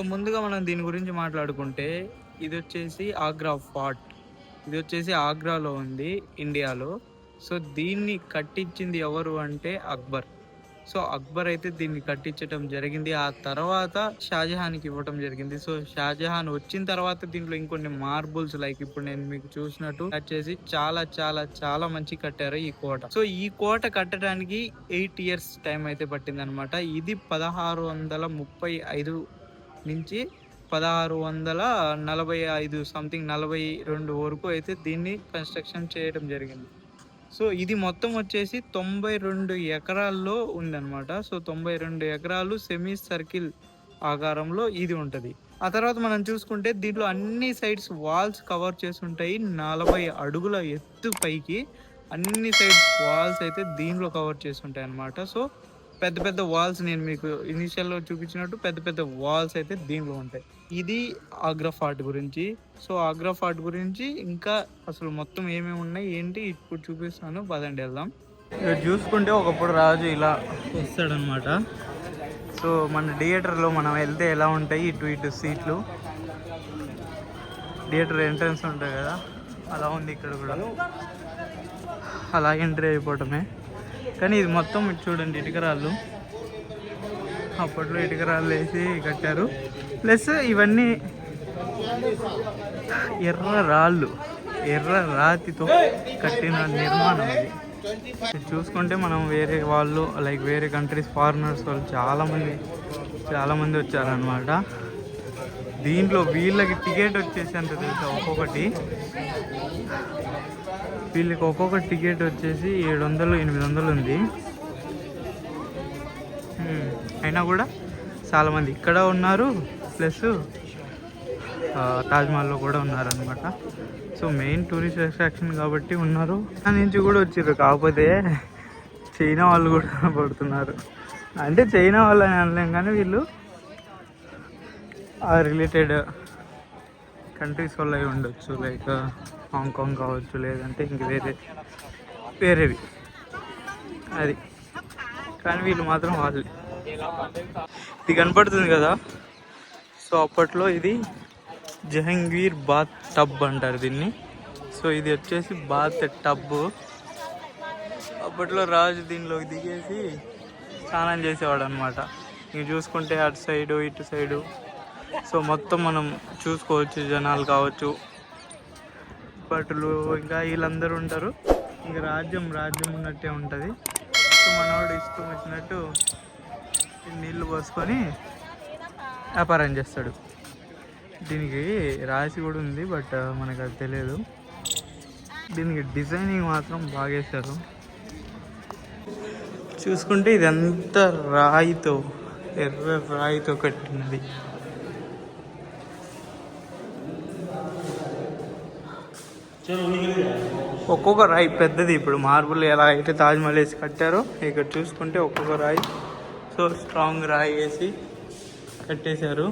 So ముందుగా మనం దీని గురించి మాట్లాడుకుంటే ఇది వచ్చేసి ఆగ్రా ఫార్ట్. ఇది వచ్చేసి ఆగ్రాలో ఉంది ఇండియాలో. సో దీన్ని కట్టించింది ఎవరు అంటే అక్బర్. సో అక్బర్ అయితే దీన్ని కట్టించడం జరిగింది. ఆ తర్వాత షాజహాన్కి ఇవ్వటం జరిగింది. సో షాజహాన్ వచ్చిన తర్వాత దీంట్లో ఇంకొన్ని మార్బుల్స్ లైక్ ఇప్పుడు నేను మీకు చూసినట్టు వచ్చేసి చాలా చాలా చాలా మంచి కట్టారు ఈ కోట. సో ఈ కోట కట్టడానికి ఎయిట్ ఇయర్స్ టైం అయితే పట్టింది అనమాట ఇది పదహారు వందల ముప్పై ఐదు నుంచి పదహారు వందల నలభై ఐదు సంథింగ్ నలభై రెండు వరకు అయితే దీన్ని కన్స్ట్రక్షన్ చేయడం జరిగింది. సో ఇది మొత్తం వచ్చేసి తొంభై రెండు ఎకరాల్లో ఉందన్నమాట. సో తొంభై రెండు ఎకరాలు సెమీ సర్కిల్ ఆకారంలో ఇది ఉంటుంది. ఆ తర్వాత మనం చూసుకుంటే దీంట్లో అన్ని సైడ్స్ వాల్స్ కవర్ చేసి ఉంటాయి. నలభై అడుగుల ఎత్తు పైకి అన్ని సైడ్స్ వాల్స్ అయితే దీంట్లో కవర్ చేసి ఉంటాయి అన్నమాట సో పెద్ద పెద్ద వాల్స్ నేను మీకు ఇనిషియల్లో చూపించినట్టు పెద్ద పెద్ద వాల్స్ అయితే దీనిలో ఉంటాయి. ఇది ఆగ్రా ఫార్ట్ గురించి. సో ఆగ్రా ఫార్ట్ గురించి ఇంకా అసలు మొత్తం ఏమేమి ఉన్నాయి ఏంటి ఇప్పుడు చూపిస్తాను. పదండి వెళ్దాం. ఇక్కడ చూసుకుంటే ఒకప్పుడు రాజు ఇలా వస్తాడనమాట. సో మన థియేటర్లో మనం వెళ్తే ఎలా ఉంటాయి ఇటు ఇటు సీట్లు? థియేటర్ ఎంట్రన్స్ ఉంటాయి కదా? అలా ఉంది ఇక్కడ కూడా. అలా ఎంట్రీ అయిపోవటమే. కానీ ఇది మొత్తం చూడండి ఇటుకరాళ్ళు. అప్పట్లో ఇటుకరాళ్ళు వేసి కట్టారు. ప్లస్ ఇవన్నీ ఎర్ర రాళ్ళు ఎర్ర రాతితో కట్టిన నిర్మాణం ఇది. చూసుకుంటే మనం వేరే వాళ్ళు లైక్ వేరే కంట్రీస్ ఫారినర్స్ వాళ్ళు చాలామంది చాలామంది వచ్చారనమాట దీంట్లో వీళ్ళకి టికెట్ వచ్చేసి అంత తెలుసా? ఒక్కొక్కటి వీళ్ళకి ఒక్కొక్క టికెట్ వచ్చేసి ఏడు వందలు ఎనిమిది వందలు ఉంది అయినా కూడా చాలామంది ఇక్కడ ఉన్నారు ప్లస్ తాజ్మహల్లో కూడా ఉన్నారనమాట సో మెయిన్ టూరిస్ట్ అట్రాక్షన్ కాబట్టి ఉన్నారు. దాని నుంచి కూడా వచ్చారు కాకపోతే చైనా వాళ్ళు కూడా పడుతున్నారు. అంటే చైనా వాళ్ళు అని అనలేం కానీ వీళ్ళు ఆ రిలేటెడ్ కంట్రీస్ వల్ల అయి ఉండొచ్చు లైక్ హాంకాంగ్ కావచ్చు లేదంటే ఇంక వేరే వేరేవి అది. కానీ వీళ్ళు మాత్రం వాళ్ళు. ఇది కనపడుతుంది కదా? సో అప్పట్లో ఇది జహంగీర్ బాత్ టబ్ అంటారు దీన్ని. సో ఇది వచ్చేసి బాత్ టబ్. అప్పట్లో రాజు దీనిలోకి దిగేసి స్నానం చేసేవాడు అనమాట ఇంక చూసుకుంటే అటు సైడు ఇటు సైడు. సో మొత్తం మనం చూసుకోవచ్చు జనాలు కావచ్చు. భటులు ఇంకా వీళ్ళందరూ ఉంటారు. ఇంకా రాజ్యం రాజ్యం ఉన్నట్టే ఉంటుంది. సో మనవాడు ఇష్టం వచ్చినట్టు నీళ్ళు పోసుకొని వ్యాపారం చేస్తాడు. దీనికి రాసి కూడా ఉంది బట్ మనకు అది తెలియదు. దీనికి డిజైనింగ్ మాత్రం బాగా వేశారు చూసుకుంటే ఇదంతా రాయితో ఎర్ర రాయితో కట్టినది. ఒక్కొక్క రాయి పెద్దది. ఇప్పుడు మార్బుల్ ఎలా అయితే తాజ్మహల్ వేసి కట్టారో ఇక్కడ చూసుకుంటే ఒక్కొక్క రాయి. సో స్ట్రాంగ్ రాయి వేసి కట్టేశారు.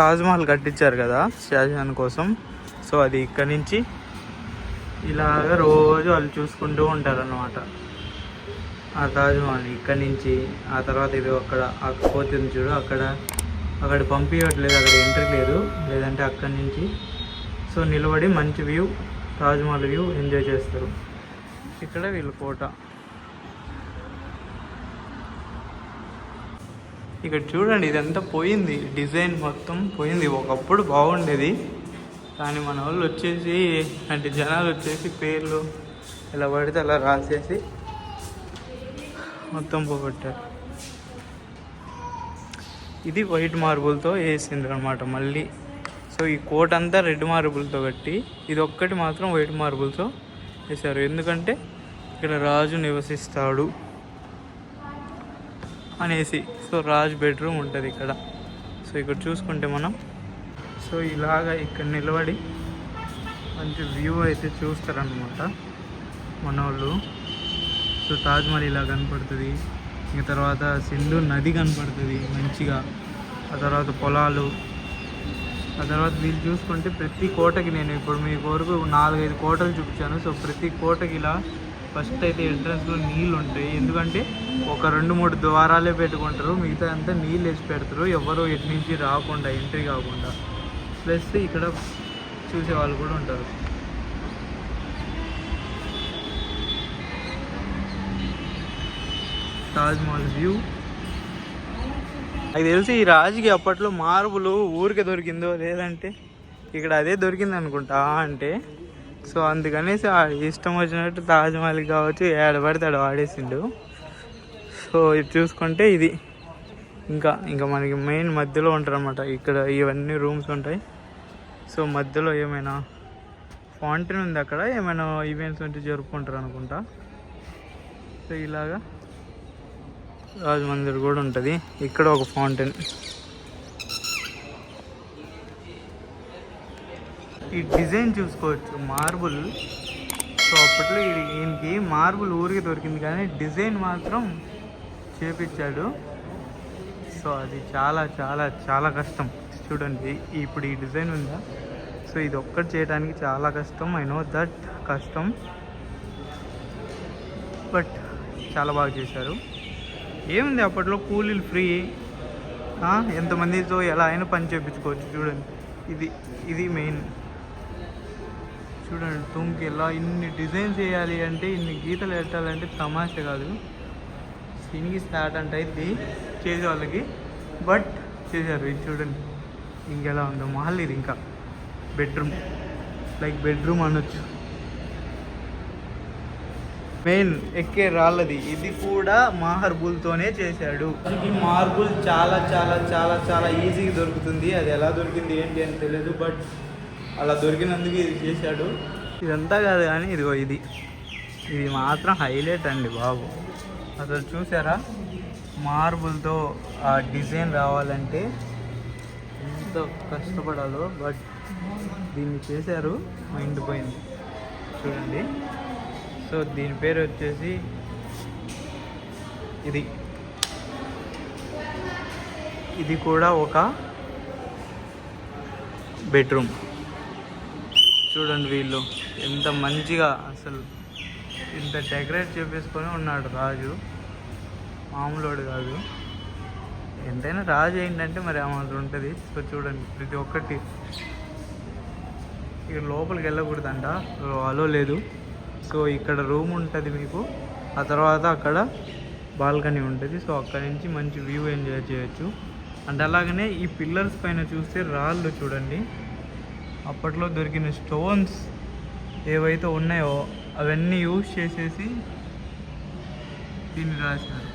తాజ్మహల్ కట్టించారు కదా షాజహాన్ కోసం. సో అది ఇక్కడ నుంచి ఇలాగ రోజు వాళ్ళు చూసుకుంటూ ఉంటారు అన్నమాట ఆ తాజ్మహల్ ఇక్కడి నుంచి ఆ తర్వాత ఇది అక్కడ పోతుంది చూడు అక్కడ అక్కడ పంపించట్లేదు అక్కడ ఎంట్రీ లేదు లేదంటే అక్కడి నుంచి. సో నిలబడి మంచి వ్యూ తాజ్మహల్ వ్యూ ఎంజాయ్ చేస్తారు. ఇక్కడ వీళ్ళ కోట ఇక్కడ చూడండి ఇదంతా పోయింది. డిజైన్ మొత్తం పోయింది. ఒకప్పుడు బాగుండేది. కానీ మన వాళ్ళు వచ్చేసి అంటే జనాలు వచ్చేసి పేర్లు ఇలా పడితే అలా రాసేసి మొత్తం పోగొట్టారు. ఇది వైట్ మార్బుల్తో వేసిండ్రు అనమాట మళ్ళీ. సో ఈ కోట్ అంతా రెడ్ మార్బుల్తో కట్టి ఇది ఒక్కటి మాత్రం వైట్ మార్బుల్తో వేశారు. ఎందుకంటే ఇక్కడ రాజు నివసిస్తాడు అనేసి. సో రాజ్ బెడ్రూమ్ ఉంటుంది ఇక్కడ. సో ఇక్కడ చూసుకుంటే మనం. సో ఇలాగా ఇక్కడ నిలబడి మంచి వ్యూ అయితే చూస్తారనమాట మన వాళ్ళు సో తాజ్మహల్ ఇలా కనపడుతుంది. ఇంకా తర్వాత సింధు నది కనపడుతుంది మంచిగా. ఆ తర్వాత పొలాలు. ఆ తర్వాత వీళ్ళు చూసుకుంటే ప్రతి కోటకి నేను ఇప్పుడు మీ వరకు నాలుగైదు కోటలు చూపించాను. సో ప్రతి కోటకి ఇలా ఫస్ట్ అయితే ఎంట్రన్స్లో నీళ్ళు ఉంటాయి. ఎందుకంటే ఒక రెండు మూడు ద్వారాలే పెట్టుకుంటారు. మిగతా అంతా నీళ్ళు వేసి పెడతారు. ఎవరు ఎటు నుంచి రాకుండా ఎంట్రీ కాకుండా. ప్లస్ ఇక్కడ చూసే వాళ్ళు కూడా ఉంటారు. తాజ్మహల్ వ్యూ. నాకు తెలిసి ఈ రాజుకి అప్పట్లో మార్బులు ఊరికే దొరికిందో లేదంటే ఇక్కడ అదే దొరికింది అనుకుంటా అంటే. సో అందుకనేసి ఇష్టం వచ్చినట్టు తాజ్మహల్ కావచ్చు ఏడబడితే ఆడ ఆడేసిండు సో ఇది చూసుకుంటే ఇది. ఇంకా ఇంకా మనకి మెయిన్ మధ్యలో ఉంటారనమాట ఇక్కడ ఇవన్నీ రూమ్స్ ఉంటాయి. సో మధ్యలో ఏమైనా ఫౌంటైన్ ఉంది అక్కడ? ఏమైనా ఈవెంట్స్ ఉంటే జరుపుకుంటారు అనుకుంటా. సో ఇలాగా రాజమందిర్ కూడా ఉంటుంది. ఇక్కడ ఒక ఫౌంటైన్ ఈ డిజైన్ చూసుకోవచ్చు. మార్బుల్. సో అప్పట్లో ఇది ఈయనకి మార్బుల్ ఊరికి దొరికింది. కానీ డిజైన్ మాత్రం చేపించాడు. సో అది చాలా చాలా చాలా కష్టం. చూడండి ఇప్పుడు ఈ డిజైన్ ఉందా? సో ఇది ఒక్కటి చేయడానికి చాలా కష్టం. ఐ నో దట్ కష్టం. బట్ చాలా బాగా చేశారు. ఏముంది అప్పట్లో కూలీలు ఫ్రీ. ఎంతమందితో ఎలా అయినా పని చేయించుకోవచ్చు చూడండి ఇది ఇది మెయిన్ చూడండి తుంకి ఎలా ఇన్ని డిజైన్స్ చేయాలి అంటే ఇన్ని గీతలు పెట్టాలంటే తమాష కాదు. సినికి స్టార్ట్ అంటే ఇది చేసే వాళ్ళకి బట్ చేశారు ఇది చూడండి. ఇంకెలా ఉందో మహల్ ఇది ఇంకా. బెడ్రూమ్. లైక్ బెడ్రూమ్ అనొచ్చు. మెయిన్ ఎక్కే రాళ్ళది. ఇది కూడా మార్బుల్తోనే చేశాడు. ఈ మార్బుల్ చాలా చాలా చాలా చాలా ఈజీగా దొరుకుతుంది. అది ఎలా దొరికింది ఏంటి అని తెలియదు బట్ అలా దొరికినందుకు ఇది చేశాడు. ఇదంతా కాదు కానీ ఇదిగో ఇది. ఇది మాత్రం హైలైట్ అండి బాబు. అసలు చూసారా? మార్బుల్తో ఆ డిజైన్ రావాలంటే ఎంత కష్టపడాలో బట్ దీన్ని చేశారు మైండ్ పోయింది చూడండి. సో దీని పేరు వచ్చేసి ఇది. ఇది కూడా ఒక బెడ్రూమ్. చూడండి వీళ్ళు ఎంత మంచిగా అసలు ఇంత డెకరేట్ చేపేసుకొని ఉన్నాడు రాజు. మామూలుడు కాదు. ఎంతైనా రాజు ఏంటంటే మరి అమౌంట్ ఉంటుంది. సో చూడండి ప్రతి ఒక్కటి. ఇక లోపలికి వెళ్ళకూడదంట. అలో లేదు. సో ఇక్కడ రూమ్ ఉంటుంది మీకు. ఆ తర్వాత అక్కడ బాల్కనీ ఉంటుంది. సో అక్కడ నుంచి మంచి వ్యూ ఎంజాయ్ చేయొచ్చు. అండ్ అలాగనే ఈ పిల్లర్స్ పైన చూస్తే రాళ్ళు చూడండి. అప్పట్లో దొరికిన స్టోన్స్ ఏవైతే ఉన్నాయో అవన్నీ యూజ్ చేసేసి దీన్ని రాశారు.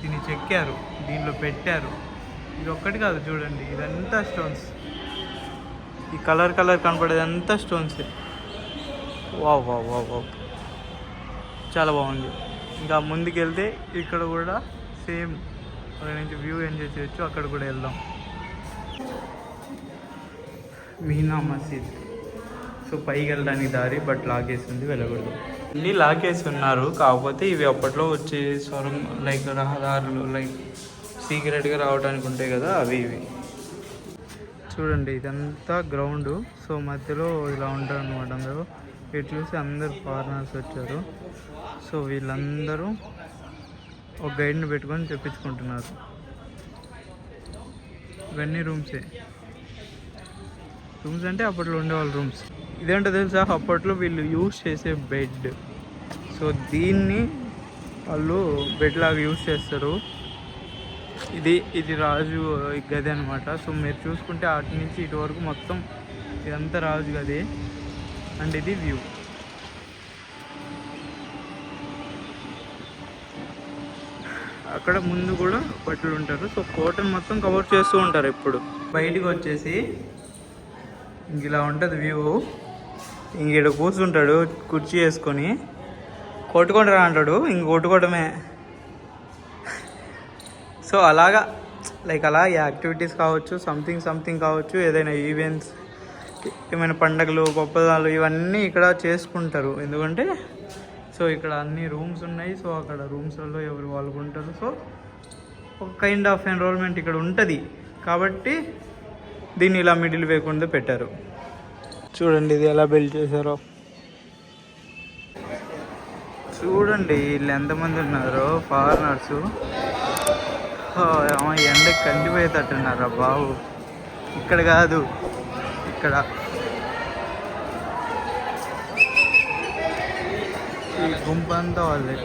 దీన్ని చెక్కారు. దీనిలో పెట్టారు. ఇది ఒక్కటి కాదు చూడండి. ఇదంతా స్టోన్స్. ఈ కలర్ కలర్ కనపడేదంతా స్టోన్సే. Wow wow wow wow. చాలా బాగుంది. ఇంకా ముందుకెళ్తే ఇక్కడ కూడా సేమ్ అక్కడ నుంచి వ్యూ ఎంజాయ్ చేయొచ్చు అక్కడ కూడా వెళ్దాం. మీనా మసీద్. సో పైకి వెళ్ళడానికి దారి బట్ లాగేసింది వెళ్ళకూడదు. అన్నీ లాకేసి ఉన్నారు. కాకపోతే ఇవి అప్పట్లో వచ్చే స్వరం లైక్ రహదారులు లైక్ సీక్రెట్గా రావడానికి ఉంటాయి కదా అవి ఇవి. చూడండి ఇదంతా గ్రౌండ్ సో మధ్యలో ఇలా ఉంటారు అనమాట అందరూ. ఇటు చూసి అందరు ఫారినర్స్ వచ్చారు. సో వీళ్ళందరూ ఒక గైడ్ని పెట్టుకొని చెప్పించుకుంటున్నారు ఇవన్నీ రూమ్సే రూమ్స్ అంటే అప్పట్లో ఉండేవాళ్ళ రూమ్స్ ఇదేంటో తెలుసా? అప్పట్లో వీళ్ళు యూజ్ చేసే బెడ్ సో దీన్ని వాళ్ళు బెడ్ లాగా యూజ్ చేస్తారు. ఇది ఇది రాజు గది అనమాట సో మీరు చూసుకుంటే అటు నుంచి ఇటు వరకు మొత్తం ఇదంతా రాజు గది. అండ్ ఇది వ్యూ అక్కడ ముందు కూడా బట్టలు ఉంటారు. సో కోటను మొత్తం కవర్ చేస్తూ ఉంటారు ఎప్పుడు బయటికి వచ్చేసి. ఇంక ఇలా ఉంటుంది వ్యూ ఇంక కూర్చుంటాడు కుర్చీ వేసుకొని. కొట్టుకుంటారా అంటాడు ఇంక కొట్టుకోవడమే సో అలాగా లైక్ అలా యాక్టివిటీస్ కావచ్చు సంథింగ్ సంథింగ్ కావచ్చు ఏదైనా ఈవెంట్స్ ఏమైనా పండగలు గొప్పదాలు ఇవన్నీ ఇక్కడ చేసుకుంటారు. ఎందుకంటే సో ఇక్కడ అన్ని రూమ్స్ ఉన్నాయి సో అక్కడ రూమ్స్లలో ఎవరు వాళ్ళు ఉంటారు. సో ఒక కైండ్ ఆఫ్ ఎన్రోల్మెంట్ ఇక్కడ ఉంటుంది. కాబట్టి దీన్ని ఇలా మిడిల్ వేయకుండా పెట్టారు. చూడండి ఇది ఎలా బిల్డ్ చేశారో. చూడండి వీళ్ళు ఎంతమంది ఉన్నారో ఫారినర్స్ ఎండకి కందిపోయేటట్టున్నారా బాబు. ఇక్కడ కాదు ఇక్కడ. ఈ గుంపు అంతా వాళ్ళే